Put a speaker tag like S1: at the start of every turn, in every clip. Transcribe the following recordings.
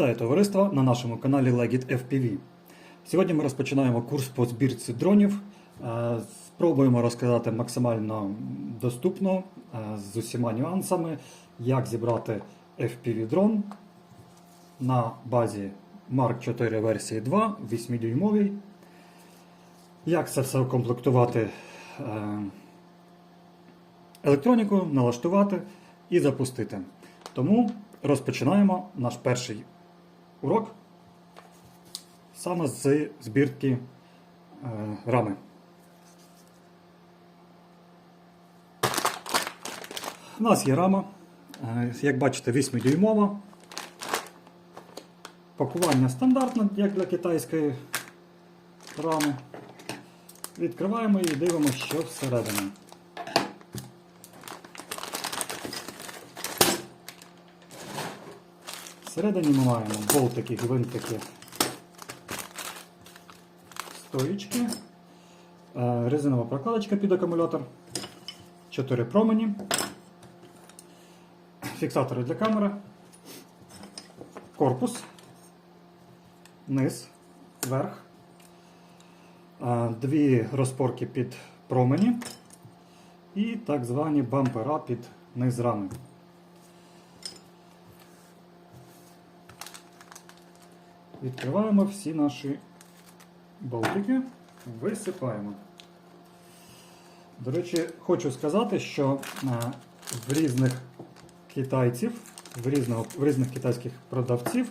S1: Вітаю товариство на нашому каналі Legit FPV. Сьогодні ми розпочинаємо курс по збірці дронів. Е, Спробуємо розказати максимально доступно е, з усіма нюансами, як зібрати FPV дрон на базі Mark 4 версії 2 8-дюймовій. Як це все укомплектувати е, електроніку, налаштувати і запустити. Тому розпочинаємо наш перший урок саме з збірки е, рами. У нас є рама, е, як бачите, 8-дюймова. Пакування стандартне, як для китайської рами. Відкриваємо і дивимося, що всередині. Всередині ми маємо болтики, гвинтики, стоїчки, е, резинова прокладочка під акумулятор, 4 промені, фіксатори для камери, корпус, низ, верх, е, дві розпорки під промені. І так звані бампера під низ рами. Відкриваємо всі наші болтики, висипаємо. До речі, хочу сказати, що е, в різних китайців, в, різного, в різних китайських продавців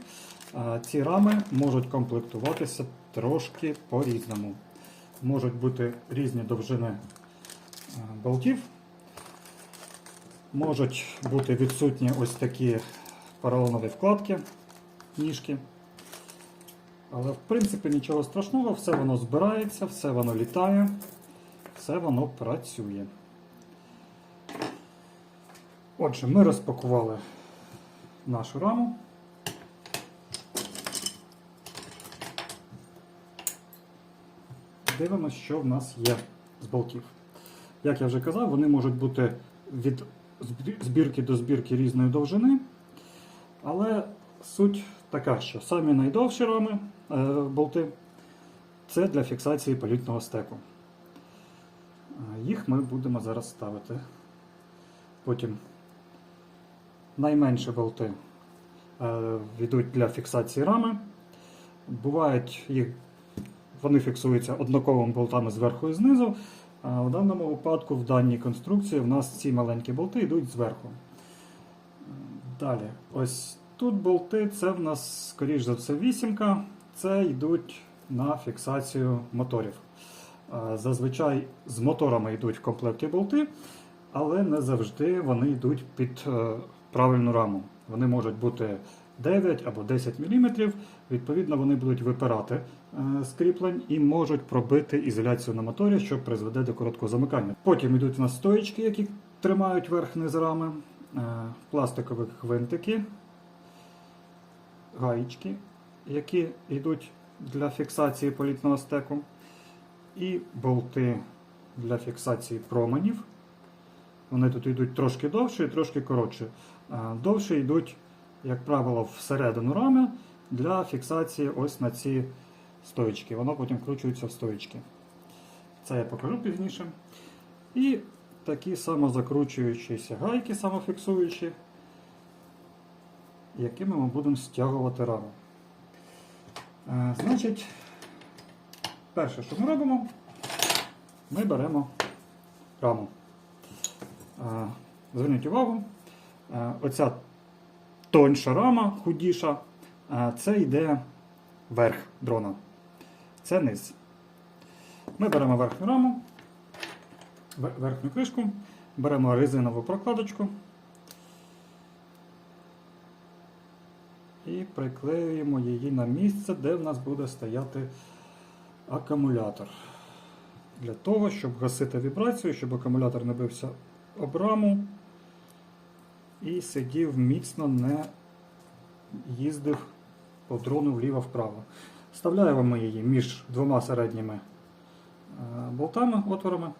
S1: е, ці рами можуть комплектуватися трошки по-різному. Можуть бути різні довжини е, болтів. Можуть бути відсутні ось такі поролонові вкладки, ніжки. Але в принципі нічого страшного, все воно збирається, все воно літає, все воно працює. Отже, ми розпакували нашу раму. Дивимося, що в нас є з болтів. Як я вже казав, вони можуть бути від збірки до збірки різної довжини, але суть така, що самі найдовші рами е, болти це для фіксації політного стеку. Е, Їх ми будемо зараз ставити. Потім найменші болти е, йдуть для фіксації рами. Бувають їх, вони фіксуються однаковими болтами зверху і знизу. А в даному випадку, в даній конструкції, в нас ці маленькі болти йдуть зверху. Далі, ось тут болти, це в нас, скоріш за все, вісімка. Це йдуть на фіксацію моторів. Зазвичай з моторами йдуть в комплекті болти, але не завжди вони йдуть під е, правильну раму. Вони можуть бути 9 або 10 мм. Відповідно, вони будуть випирати е, з кріплень і можуть пробити ізоляцію на моторі, що призведе до короткого замикання. Потім йдуть у нас стоїчки, які тримають верх низ рами, е, пластикові гвинтики, гаєчки, які йдуть для фіксації політного стеку, і болти для фіксації променів. Вони тут йдуть трошки довше і трошки коротше. Довше йдуть, як правило, всередину рами для фіксації ось на ці стоїчки. Воно потім вкручується в стоїчки. Це я покажу пізніше. І такі самозакручуючіся гайки, самофіксуючі, якими ми будемо стягувати раму. Е, Значить, перше, що ми робимо, ми беремо раму. Е, Зверніть увагу, е, оця тоньша рама, худіша, це йде верх дрона. Це низ. Ми беремо верхню раму, верхню кришку, беремо резинову прокладочку і приклеюємо її на місце, де в нас буде стояти акумулятор. Для того, щоб гасити вібрацію, щоб акумулятор не бився об раму і сидів міцно, не їздив по дрону вліво-вправо. Вставляємо ми її між двома середніми е, болтами, отворами.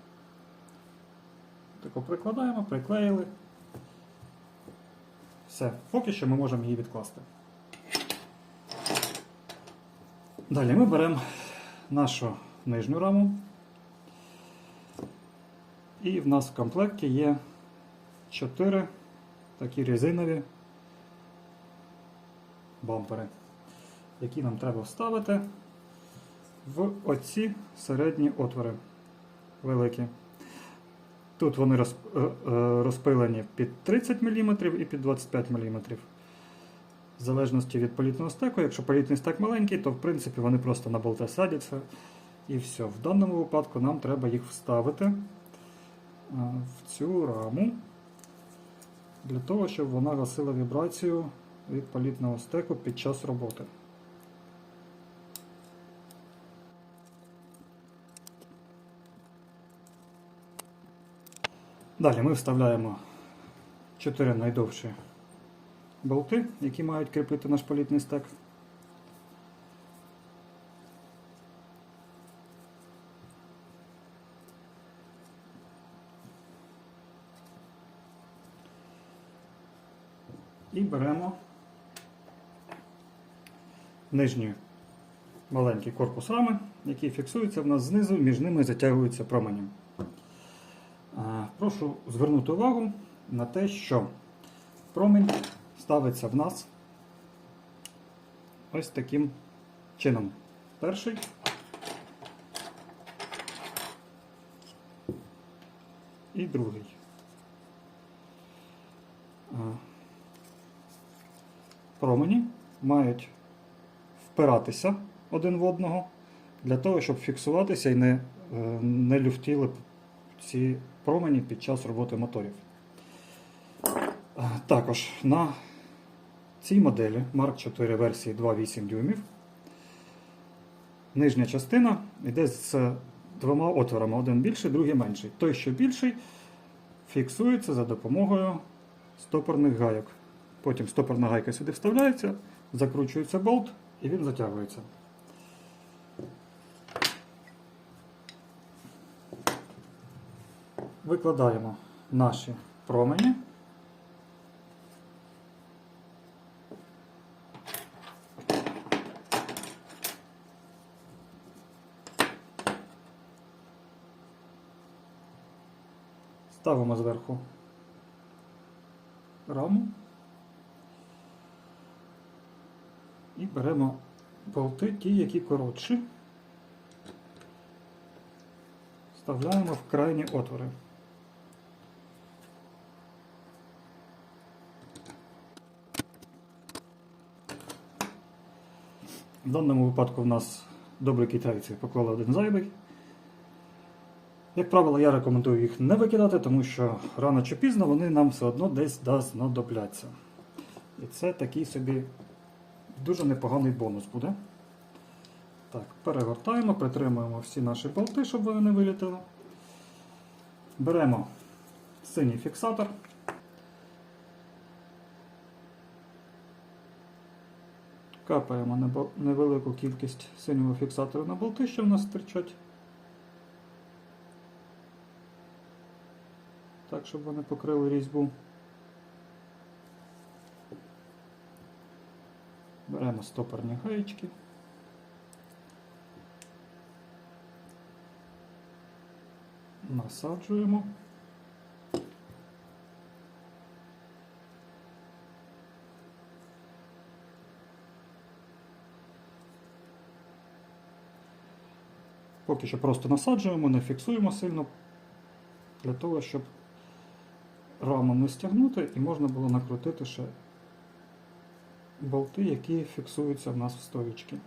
S1: Тако прикладаємо, приклеїли. Все, поки що ми можемо її відкласти. Далі ми беремо нашу нижню раму. І в нас в комплекті є 4 такі резинові бампери, які нам треба вставити в оці середні отвори великі. Тут вони е, е, розпилені під 30 мм і під 25 мм. В залежності від політного стеку, якщо політний стек маленький, то в принципі вони просто на болти садяться і все. В даному випадку нам треба їх вставити е, в цю раму для того, щоб вона гасила вібрацію від політного стеку під час роботи. Далі ми вставляємо 4 найдовші болти, які мають кріпити наш політний стек. І беремо нижній маленький корпус рами, який фіксується в нас знизу, між ними затягується променем. А, Прошу звернути увагу на те, що промінь ставиться в нас ось таким чином. Перший. І другий. Промені мають впиратися один в одного для того, щоб фіксуватися і не, е, не люфтіли ці промені під час роботи моторів. Також на цій моделі Mark 4 версії 2,8 дюймів нижня частина йде з двома отворами, один більший, другий менший. Той, що більший, фіксується за допомогою стопорних гайок. Потім стопорна гайка сюди вставляється, закручується болт і він затягується. Викладаємо наші промені. Ставимо зверху раму і беремо болти, ті, які коротші, вставляємо в крайні отвори. В даному випадку в нас добрі китайці поклали один зайвий. Як правило, я рекомендую їх не викидати, тому що рано чи пізно вони нам все одно десь да, знадобляться. І це такий собі дуже непоганий бонус буде. Так, перегортаємо, притримуємо всі наші болти, щоб вони не вилітили. Беремо синій фіксатор. Капаємо невелику кількість синього фіксатору на болти, що в нас стирчать. Так, щоб вони покрили різьбу. Беремо стопорні гаєчки. Насаджуємо. Поки що просто насаджуємо, не фіксуємо сильно, для того, щоб раму не стягнути і можна було накрутити ще болти, які фіксуються в нас в стоїчки.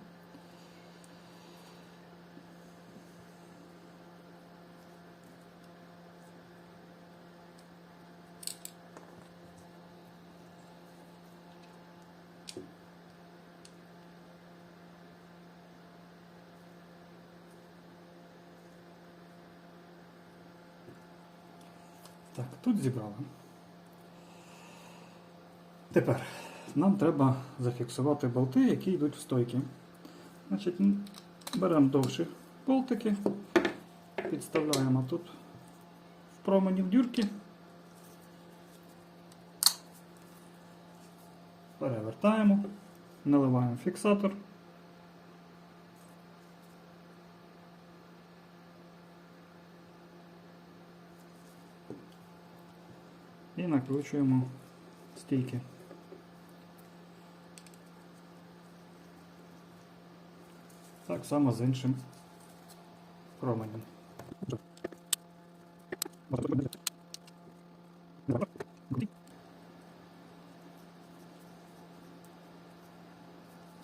S1: Так, тут зібрали. Тепер нам треба зафіксувати болти, які йдуть в стойки. Значить, беремо довші болтики, підставляємо тут в промені в дюрки, перевертаємо, наливаємо фіксатор. І накручуємо стійки. Так само з іншим променем.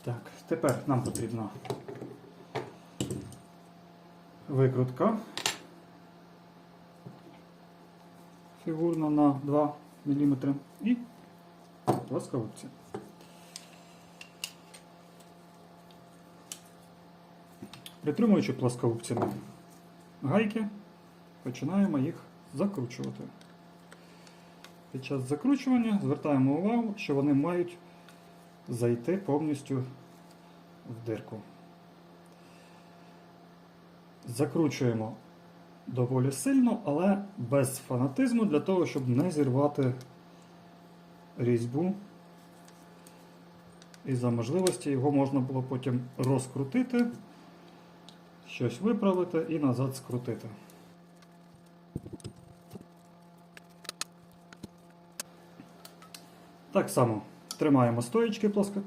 S1: Так, тепер нам потрібна викрутка фігурна на 2 мм і плоскогубці. Притримуючи плоскогубцями гайки, починаємо їх закручувати. Під час закручування звертаємо увагу, що вони мають зайти повністю в дирку. Закручуємо доволі сильно, але без фанатизму для того, щоб не зірвати різьбу. І за можливості його можна було потім розкрутити, щось виправити і назад скрутити. Так само тримаємо стоїчки плоско-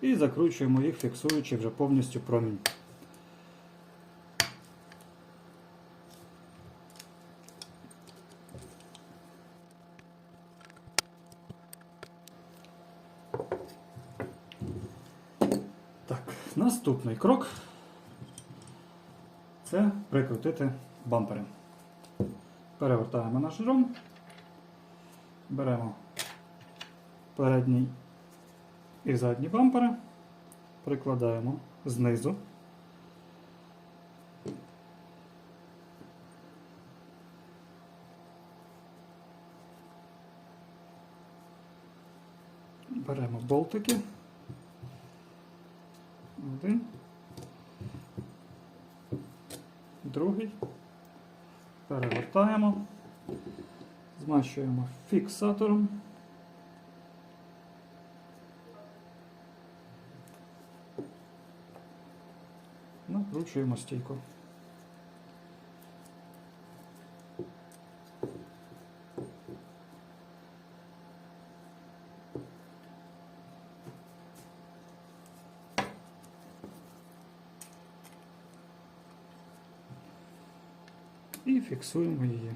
S1: і закручуємо їх, фіксуючи вже повністю промінь. Так, наступний крок це прикрутити бампери. Перевертаємо наш дрон, беремо передній і задній бампери, прикладаємо знизу. Беремо болтики. Один. Другий. Перевертаємо. Змащуємо фіксатором. Накручуємо стійку. І фіксуємо її.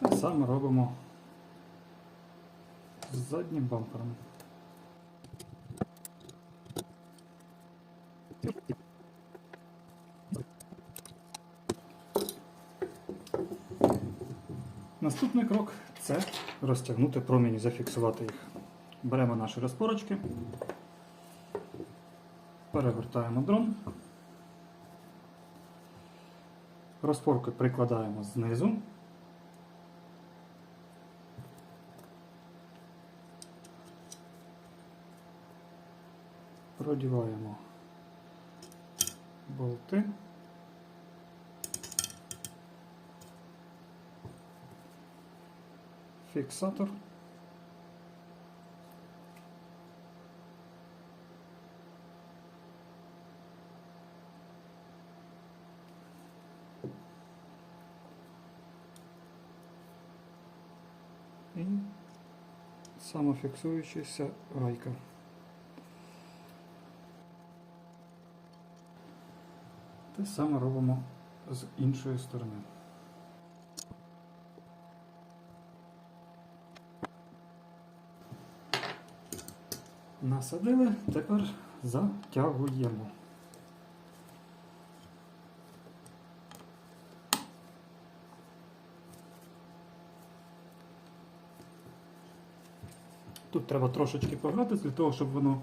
S1: Те саме робимо з заднім бампером. Наступний крок це розтягнути промені, зафіксувати їх. Беремо наші розпорочки, перевертаємо дрон, розпорки прикладаємо знизу. Продіваємо болти. Фіксатор. І самофіксуючася гайка. Те саме робимо з іншої сторони. Насадили, тепер затягуємо. Тут треба трошечки погратись для того, щоб воно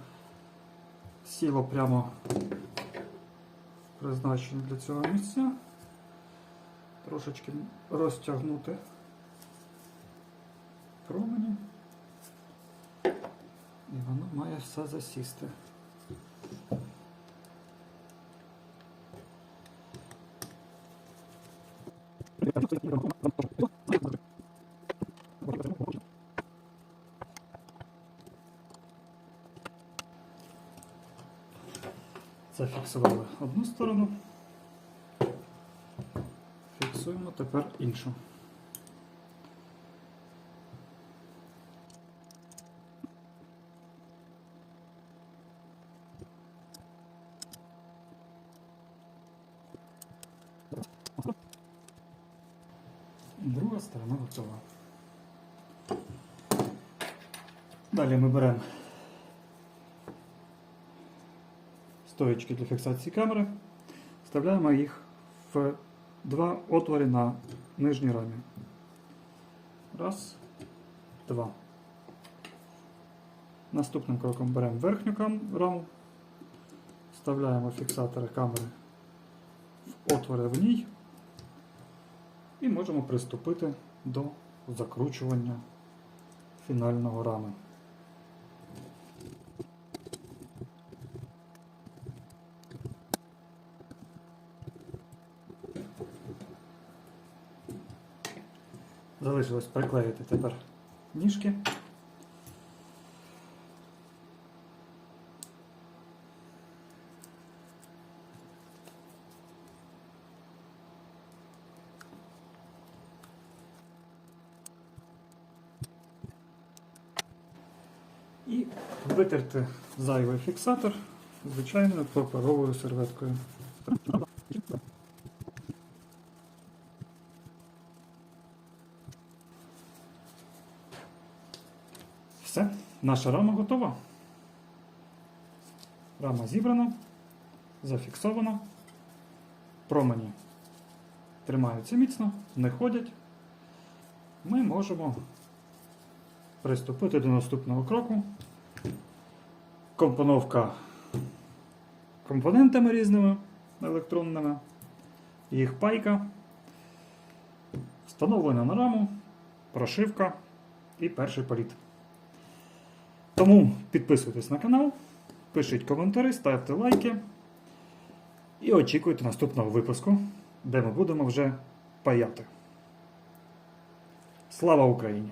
S1: сіло прямо призначені для цього місця. Трошечки розтягнути промені. І воно має все засісти. Зафіксували одну сторону, фіксуємо тепер іншу. Сторона готова. Далі ми беремо стоечки для фіксації камери, вставляємо їх в два отвори на нижній рамі. Раз, два. Наступним кроком беремо верхню раму, вставляємо фіксатори камери в отвори в ній і можемо приступити до закручування фінального рами. Залишилось приклеїти тепер ніжки. І витерти зайвий фіксатор звичайною паперовою серветкою. Все, наша рама готова. Рама зібрана, зафіксована. Промені тримаються міцно, не ходять. Ми можемо приступити до наступного кроку. Компоновка компонентами різними електронними, їх пайка, встановлена на раму, прошивка і перший політ. Тому підписуйтесь на канал, пишіть коментарі, ставте лайки і очікуйте наступного випуску, де ми будемо вже паяти. Слава Україні!